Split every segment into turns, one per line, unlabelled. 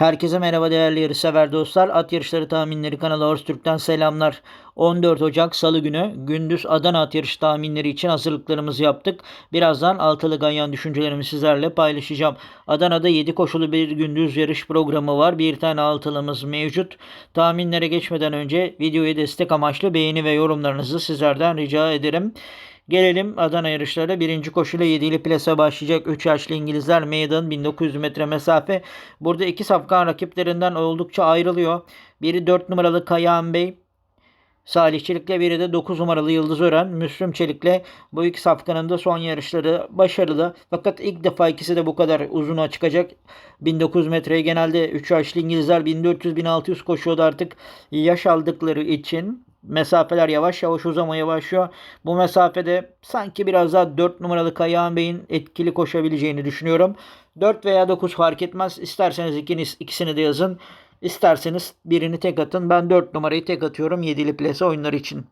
Herkese merhaba değerli yarışsever dostlar. At Yarışları Tahminleri kanalı Horse Türk'ten selamlar. 14 Ocak Salı günü gündüz Adana at yarışı tahminleri için hazırlıklarımızı yaptık. Birazdan altılı ganyan düşüncelerimi sizlerle paylaşacağım. Adana'da 7 koşulu bir gündüz yarış programı var. Bir tane altılımız mevcut. Tahminlere geçmeden önce videoya destek amaçlı beğeni ve yorumlarınızı sizlerden rica ederim. Gelelim Adana yarışları. Birinci koşuyla 7'li plase başlayacak 3 yaşlı İngilizler meydan 1900 metre mesafe. Burada iki safkan rakiplerinden oldukça ayrılıyor. Biri 4 numaralı Kayahan Bey. Salih Çelik'le biri de 9 numaralı Yıldız Ören. Müslüm Çelik'le bu iki safkanın da son yarışları başarılı. Fakat ilk defa ikisi de bu kadar uzuna çıkacak. 1900 metreye genelde 3 yaşlı İngilizler 1400-1600 koşuyordu artık yaş aldıkları için mesafeler yavaş yavaş uzamaya başlıyor. Bu mesafede sanki biraz daha 4 numaralı Kayahan Bey'in etkili koşabileceğini düşünüyorum. 4 veya 9 fark etmez. İsterseniz ikiniz, ikisini de yazın. İsterseniz birini tek atın. Ben 4 numarayı tek atıyorum 7'li plase oyunlar için.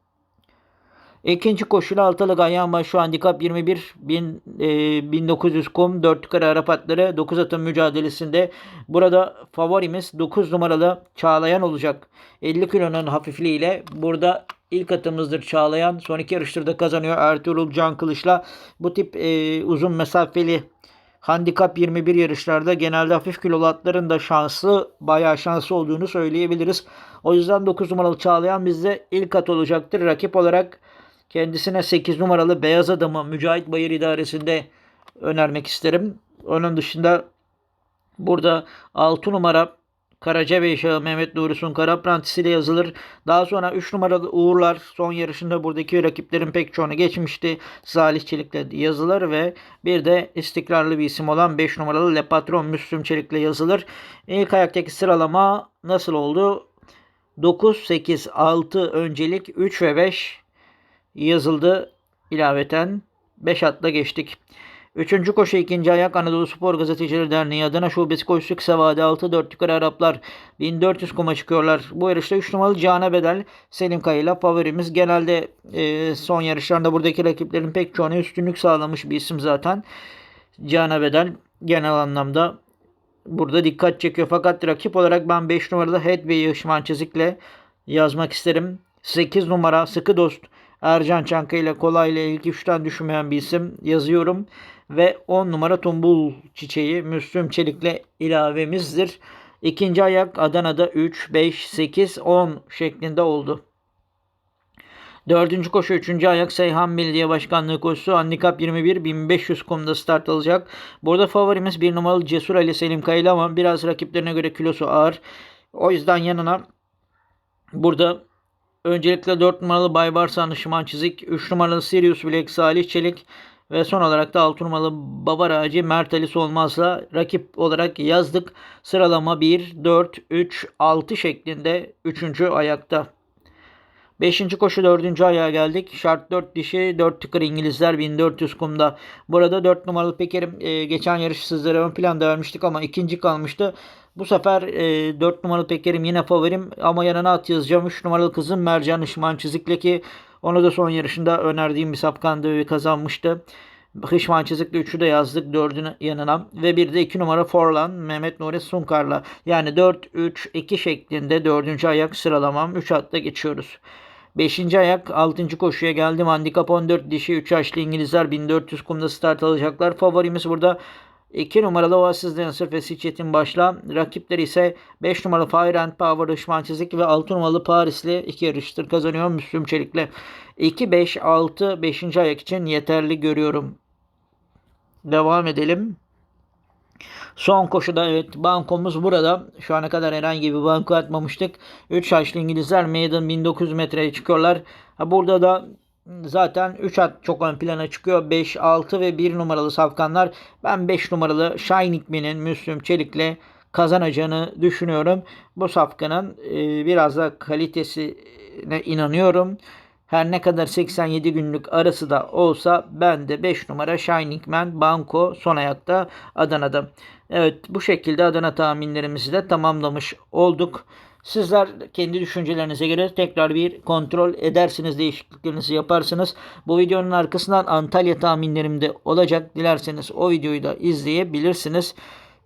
İkinci koşuyla altılı ganyan var. Şu handikap 21 bin, e, 1900 kum 4 yukarı Arap atları 9 atın mücadelesinde. Burada favorimiz 9 numaralı Çağlayan olacak. 50 kilonun hafifliğiyle burada ilk atımızdır Çağlayan. Son iki yarıştır da kazanıyor Ertuğrul Can Kılıç'la. Bu tip e, uzun mesafeli Handikap 21 yarışlarda genelde hafif kilolu atların da şanslı, bayağı şanslı olduğunu söyleyebiliriz. O yüzden 9 numaralı Çağlayan bizde ilk at olacaktır. Rakip olarak kendisine 8 numaralı Beyaz Adamı Mücahit Bayır İdaresi'nde önermek isterim. Onun dışında burada 6 numara Karacabey Şahı Mehmet Nuri Sunkar aprantisiyle yazılır. Daha sonra 3 numaralı Uğurlar son yarışında buradaki rakiplerin pek çoğunu geçmişti. Salih Çelik'le yazılır ve bir de istikrarlı bir isim olan 5 numaralı Le Patron Müslüm Çelik'le yazılır. İlk ayaktaki sıralama nasıl oldu? 9, 8, 6 öncelik 3 ve 5 yazıldı ilaveten. 5 atla geçtik. Üçüncü koşu ikinci ayak Anadolu Spor Gazetecileri Derneği Adana Şubesi koşusu kısa vade 6 4 yukarı Araplar 1400 kuma çıkıyorlar. Bu yarışta 3 numaralı Cana Bedel Selim Kayı'yla favorimiz. Genelde e, son yarışlarında buradaki rakiplerin pek çoğuna üstünlük sağlamış bir isim zaten. Cana Bedel genel anlamda burada dikkat çekiyor. Fakat rakip olarak ben 5 numaralı Headway Işman Çizik'le yazmak isterim. 8 numara Sıkı Dost Ercan Çanka ile kolayla ilk üçten düşmeyen bir isim yazıyorum. Ve 10 numara Tumbul Çiçeği Müslüm Çelik'le ilavemizdir. İkinci ayak Adana'da 3, 5, 8, 10 şeklinde oldu. Dördüncü koşu üçüncü ayak Seyhan Belediye Başkanlığı koşusu Handikap 21 1500 kumda start alacak. Burada favorimiz bir numaralı Cesur Ali Selim Kayılı ama biraz rakiplerine göre kilosu ağır. O yüzden yanına burada öncelikle 4 numaralı Baybarsan Şıman Çizik, 3 numaralı Sirius Black Salih Çelik ve son olarak da 6 numaralı Babar Ağacı Mert Ali Solmaz'la rakip olarak yazdık. Sıralama 1, 4, 3, 6 şeklinde 3. ayakta. 5. koşu 4. ayağa geldik. Şart 4 dişi 4 tıkır İngilizler 1400 kumda. Burada 4 numaralı Peker'im e, geçen yarış sizlere ön planda vermiştik ama ikinci kalmıştı. Bu sefer e, 4 numaralı Peker'im yine favorim ama yanına at yazacağım. 3 numaralı kızım Mercan Işman Çizik'le ki onu da son yarışında önerdiğim bir sapkandı ve kazanmıştı. Hışman Çizik'le 3'ü de yazdık 4'ün yanına. Ve bir de 2 numara Forlan Mehmet Nuri Sunkar'la. Yani 4-3-2 şeklinde 4. ayak sıralamam. 3 hatta geçiyoruz. 5. ayak 6. koşuya geldim. Handikap 14 dişi 3 yaşlı İngilizler 1400 kumda start alacaklar. Favorimiz burada 2 numaralı Oasis Dancer ve Çetin Başla. Rakipleri ise 5 numaralı Fire and Power Işman Çizik ve 6 numaralı Parisli 2 yarıştır kazanıyor Müslüm Çelik'le. 2, 5, 6, 5. ayak için yeterli görüyorum. Devam edelim. Son koşuda evet bankomuz burada. Şu ana kadar herhangi bir banko atmamıştık. 3 yaşlı İngilizler Maiden 1900 metreye çıkıyorlar. burada da zaten 3 at çok ön plana çıkıyor. 5, 6 ve 1 numaralı safkanlar. Ben 5 numaralı Shining Man'in Müslüm Çelik'le kazanacağını düşünüyorum. Bu safkanın e, biraz da kalitesine inanıyorum. Her ne kadar 87 günlük arası da olsa ben de 5 numara Shining Man Banko son ayakta Adana'da. Evet bu şekilde Adana tahminlerimizi de tamamlamış olduk. Sizler kendi düşüncelerinize göre tekrar bir kontrol edersiniz, değişikliklerinizi yaparsınız. Bu videonun arkasından Antalya tahminlerim de olacak. Dilerseniz o videoyu da izleyebilirsiniz.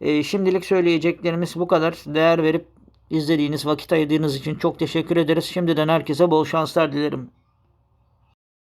E, şimdilik söyleyeceklerimiz bu kadar. Değer verip izlediğiniz, vakit ayırdığınız için çok teşekkür ederiz. Şimdiden herkese bol şanslar dilerim.